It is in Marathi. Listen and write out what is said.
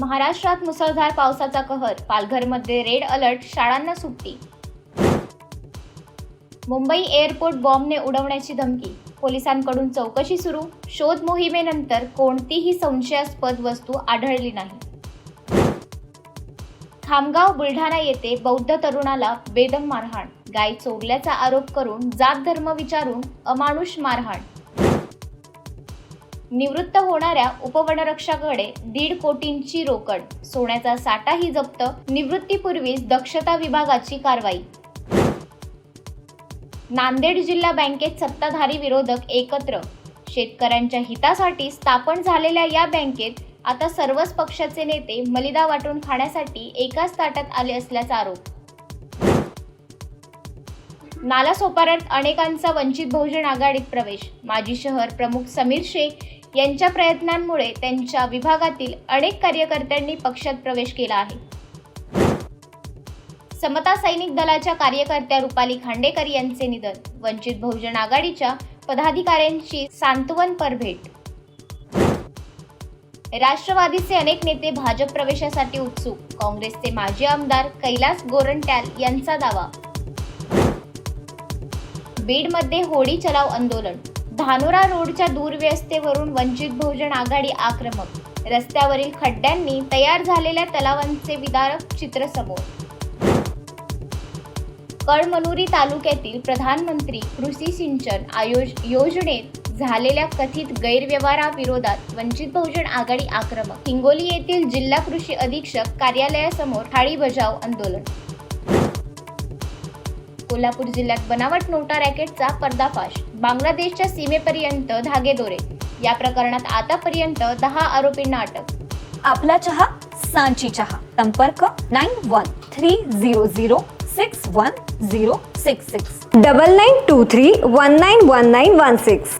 महाराष्ट्रात मुसळधार पावसाचा कहर पालघरमध्ये रेड अलर्ट शाळांना सुट्टी. मुंबई एअरपोर्ट बॉम्बने उडवण्याची धमकी पोलिसांकडून चौकशी सुरू शोध मोहिमेनंतर कोणतीही संशयास्पद वस्तू आढळली नाही. खामगाव बुलढाणा येथे बौद्ध तरुणाला बेदम मारहाण गाय चोरल्याचा आरोप करून जात धर्म विचारून अमानुष मारहाण. निवृत्त होणाऱ्या उपवनरक्षकाकडे दीड कोटींची रोकड. सोन्याचा साठाही जप्त निवृत्तीपूर्वीच दक्षता विभागाची कारवाई. नांदेड जिल्हा बँकेत सत्ताधारी विरोधक एकत्र. शेतकऱ्यांच्या हितासाठी स्थापन झालेल्या या बँकेत आता सर्वच पक्षाचे नेते मलिदा वाटून खाण्यासाठी एकाच ताटात आले असल्याचा आरोप. नालासोपाऱ्यात अनेकांचा वंचित बहुजन आघाडीत प्रवेश. माजी शहर प्रमुख समीर शेख यांच्या प्रयत्नांमुळे त्यांच्या विभागातील अनेक कार्यकर्त्यांनी पक्षात प्रवेश केला आहे. समता सैनिक दलाच्या कार्यकर्त्या रुपाली खांडेकर यांचे निधन. वंचित बहुजन आघाडीच्या पदाधिकाऱ्यांची सांत्वनपर भेट. राष्ट्रवादीचे अनेक नेते भाजप प्रवेशासाठी उत्सुक. काँग्रेसचे माजी आमदार कैलास गोरंट्याल यांचा दावा. बीडमध्ये होडी चलाव आंदोलन. धानोरा रोडच्या दूरव्यवस्थेवरून वंचित बहुजन आघाडी आक्रमक. रस्त्यावरील खड्ड्यांनी तयार झालेल्या तलावांचे विदारक चित्र समोर. कळमनुरी तालुक्यातील प्रधानमंत्री कृषी सिंचन आयोज योजनेत झालेल्या कथित गैरव्यवहाराविरोधात वंचित बहुजन आघाडी आक्रमक. हिंगोली येथील जिल्हा कृषी अधीक्षक कार्यालयासमोर थाळी बजाव आंदोलन. कोल्हापूर जिल्ह्यात बनावट नोटा रॅकेटचा पर्दाफाश बांगलादेशच्या सीमेपर्यंत धागेदोरे. या प्रकरणात आतापर्यंत दहा आरोपींना अटक आपला चहा सांची चहा. संपर्क nine one three zero zero six one zero six six. Double nine two three one nine one nine one six.